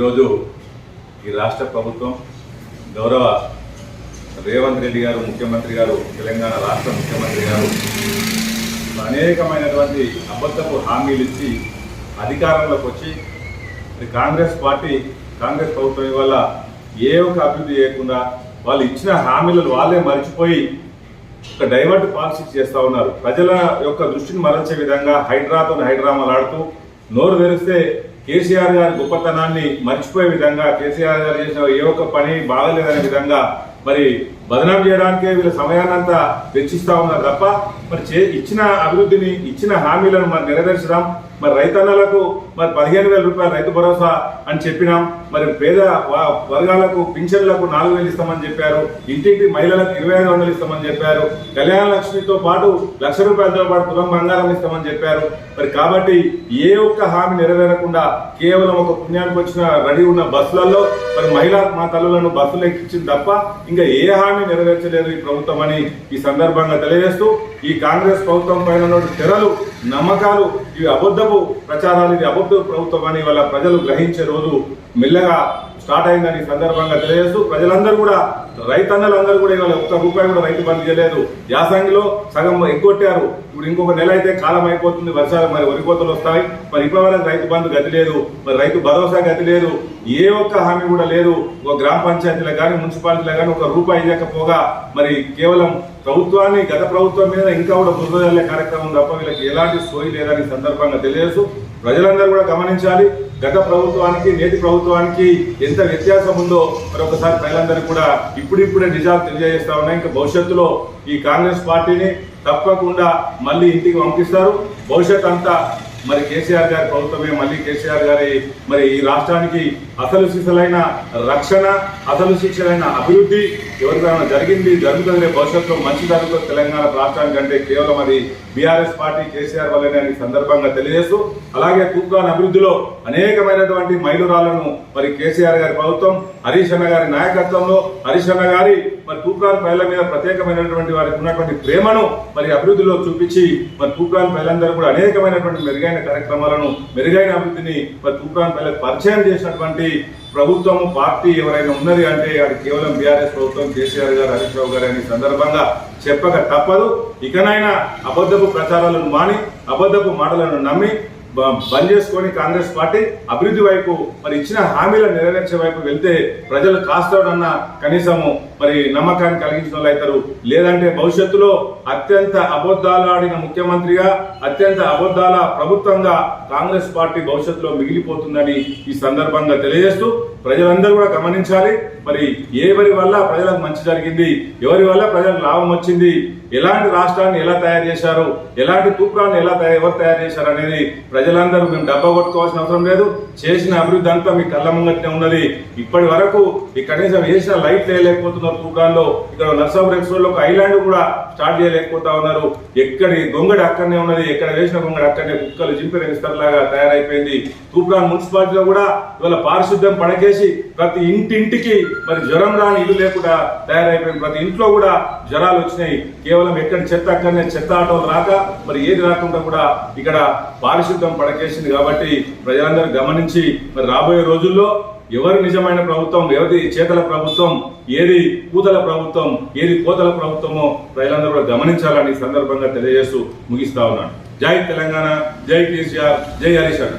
ఈరోజు ఈ రాష్ట్ర ప్రభుత్వం గౌరవ రేవంత్ రెడ్డి గారు ముఖ్యమంత్రి గారు తెలంగాణ రాష్ట్ర ముఖ్యమంత్రి గారు అనేకమైనటువంటి అబద్ధపు హామీలు ఇచ్చి అధికారంలోకి వచ్చి కాంగ్రెస్ పార్టీ కాంగ్రెస్ ప్రభుత్వం వల్ల ఏ ఒక్క అభివృద్ధి చేయకుండా వాళ్ళు ఇచ్చిన హామీలను వాళ్ళే మర్చిపోయి ఒక డైవర్ట్ పాలసీ చేస్తూ ఉన్నారు. ప్రజల యొక్క దృష్టిని మరల్చే విధంగా హైడ్రాతో హైడ్రామాలాడుతూ నోరు తెరిస్తే కేసీఆర్ గారి గొప్పతనాన్ని మర్చిపోయే విధంగా కేసీఆర్ గారు చేసిన ఏ ఒక్క పని బాగలేదనే విధంగా మరి బదనాం చేయడానికే వీళ్ళ సమయాన్నంతా వెచ్చిస్తా ఉన్నారు తప్ప మరి చే ఇచ్చిన అభివృద్ధిని ఇచ్చిన హామీలను మరి నెరవేర్చడం మరి రైతన్నలకు మరి పదిహేను వేల రూపాయలు రైతు భరోసా అని చెప్పినాం. మరి పేద వర్గాలకు పింఛన్లకు నాలుగు వేలు ఇస్తామని చెప్పారు. ఇంటింటి మహిళలకు ఇరవై ఐదు వందలు ఇస్తామని చెప్పారు. కళ్యాణ లక్ష్మితో పాటు లక్ష రూపాయలతో పాటు తులం బంగారం ఇస్తామని చెప్పారు. మరి కాబట్టి ఏ ఒక్క హామీ నెరవేరకుండా కేవలం ఒక పుణ్యానికి వచ్చిన రెడీ ఉన్న బస్సులలో మరి మహిళా మా తల్లులను బస్సులు ఎక్కించింది తప్ప ఇంకా ఏ హామీ నెరవేర్చలేదు ఈ ప్రభుత్వం అని ఈ సందర్భంగా తెలియజేస్తూ ఈ కాంగ్రెస్ ప్రభుత్వం పైన తెరలు నమ్మకాలు ఇవి అబద్ధపు ప్రచారాలు ఇది అబద్ధపు ప్రభుత్వం అని వాళ్ళ ప్రజలు గ్రహించే రోజు మెల్లగా స్టార్ట్ అయిందని సందర్భంగా తెలియజేస్తూ ప్రజలందరూ కూడా రైతన్నలందరూ కూడా ఇవాళ ఒక్క రూపాయి కూడా రైతు బంద్ చేయలేదు. యాసంగిలో సగం ఎగ్గొట్టారు. ఇప్పుడు ఇంకొక నెల అయితే కాలం అయిపోతుంది వర్షాలు మరి వరి కోతలు వస్తాయి. మరి ఇప్పటివరకు రైతు బంధు గతి లేదు మరి రైతు భరోసా గతి లేదు ఏ ఒక్క హామీ కూడా లేదు. ఒక గ్రామ పంచాయతీలకు కానీ మున్సిపాలిటీలకు కానీ ఒక రూపాయి ఇవ్వకపోగా మరి కేవలం ప్రభుత్వాన్ని గత ప్రభుత్వం మీద ఇంకా కూడా బురద కార్యక్రమం తప్ప వీళ్ళకి ఎలాంటి సోయి లేదని సందర్భంగా తెలియజేస్తూ ప్రజలందరూ కూడా గమనించాలి. గత ప్రభుత్వానికి నేటి ప్రభుత్వానికి ఎంత వ్యత్యాసం ఉందో మరొకసారి ప్రజలందరూ కూడా ఇప్పుడిప్పుడే నిజాలు తెలియజేస్తా ఉన్నాయి. ఇంకా భవిష్యత్తులో ఈ కాంగ్రెస్ పార్టీని తప్పకుండా మళ్ళీ ఇంటికి పంపిస్తారు. భవిష్యత్ అంతా మరి కేసీఆర్ గారి ప్రభుత్వమే మళ్ళీ కేసీఆర్ గారి మరి ఈ రాష్ట్రానికి అసలు శిశలైన రక్షణ అసలు శిక్షలైన అభివృద్ధి ఎవరికైనా జరిగింది జరుగుతుంది భవిష్యత్తులో మంచి జరుగుతుంది తెలంగాణ రాష్ట్రానికి అంటే కేవలం అది బీఆర్ఎస్ పార్టీ కేసీఆర్ వల్లనే అని సందర్భంగా తెలియజేస్తూ అలాగే తూప్రాన్ అభివృద్ధిలో అనేకమైనటువంటి మైలురాళ్ళను మరి కేసీఆర్ గారి ప్రభుత్వం హరీష్ అన్న గారి నాయకత్వంలో హరీష్ అన్న గారి మరి తూప్రాన్ ప్రజల మీద ప్రత్యేకమైనటువంటి వారికి ఉన్నటువంటి ప్రేమను మరి అభివృద్ధిలో చూపించి మరి తూప్రాన్ ప్రజలందరూ కూడా అనేకమైనటువంటి మెరుగైన కార్యక్రమాలను మెరుగైన అభివృద్ధిని మరి తూప్రాన్ ప్రజలకు పరిచయం చేసినటువంటి ప్రభుత్వము పార్టీ ఎవరైనా ఉన్నది అంటే అది కేవలం బీఆర్ఎస్ ప్రభుత్వం కేసీఆర్ గారు హరీష్ రావు గారు అనే సందర్భంగా చెప్పక తప్పదు. ఇకనైనా అబద్ధపు ప్రచారాలను మాని అబద్ధపు మాటలను నమ్మి బంద్ చేసుకొని కాంగ్రెస్ పార్టీ అభివృద్ధి వైపు మరి ఇచ్చిన హామీలను నెరవేర్చే వైపు వెళ్తే ప్రజలు కాస్తాడన్న కనీసము మరి నమ్మకాన్ని కలిగించిన వాళ్ళు అవుతారు. లేదంటే భవిష్యత్తులో అత్యంత అబద్ధాలాడిన ముఖ్యమంత్రిగా అత్యంత అబద్ధాల ప్రభుత్వంగా కాంగ్రెస్ పార్టీ భవిష్యత్తులో మిగిలిపోతుందని ఈ సందర్భంగా తెలియజేస్తూ ప్రజలందరూ కూడా గమనించాలి. మరి ఎవరి వల్ల ప్రజలకు మంచి జరిగింది? ఎవరి వల్ల ప్రజలకు లాభం వచ్చింది? ఎలాంటి రాష్ట్రాన్ని ఎలా తయారు చేశారు? ఎలాంటి తూప్రాన్ని ఎలా తయారు ఎవరు తయారు చేశారు అనేది ప్రజలందరూ మేము డబ్బా కొట్టుకోవాల్సిన అవసరం లేదు. చేసిన అభివృద్ధి అంతా మీ కళ్ళ ముంగట్నే ఉన్నది. ఇప్పటి వరకు ఈ కనీసం వేసిన లైట్ వేయలేకపోతున్నారు తూప్రాన్లో ఇక్కడ నర్సాపురం లో ఒక ఐలాండ్ కూడా స్టార్ట్ చేయలేకపోతా ఉన్నారు. ఎక్కడి గొంగడి అక్కడనే ఉన్నది ఎక్కడ వేసిన గొంగడి అక్కడనే కుక్కలు జింపిన లాగా తయారైపోయింది. తూప్రాన్ మున్సిపాలిటీలో కూడా ఇవాళ పారిశుద్ధ్యం పడకేసి ప్రతి ఇంటింటికి మరి జ్వరం రాని ఇల్లు లేకుండా తయారైపోయింది ప్రతి ఇంట్లో కూడా జ్వరాలు వచ్చినాయి. కేవలం ఎక్కడ చెత్త అక్కడనే చెత్త ఆటోలు రాక మరి ఏది రాకుండా కూడా ఇక్కడ పారిశుద్ధ్యం పడకేసింది కాబట్టి ప్రజలందరూ గమనించి మరి రాబోయే రోజుల్లో ఎవరు నిజమైన ప్రభుత్వం ఎవరి చేతల ప్రభుత్వం ఏది కూతల ప్రభుత్వం ఏది కోతల ప్రభుత్వమో ప్రజలందరూ కూడా గమనించాలని సందర్భంగా తెలియజేస్తూ ముగిస్తా ఉన్నాను. జై తెలంగాణ జై కేసీఆర్ జై హరీష్ అన్న.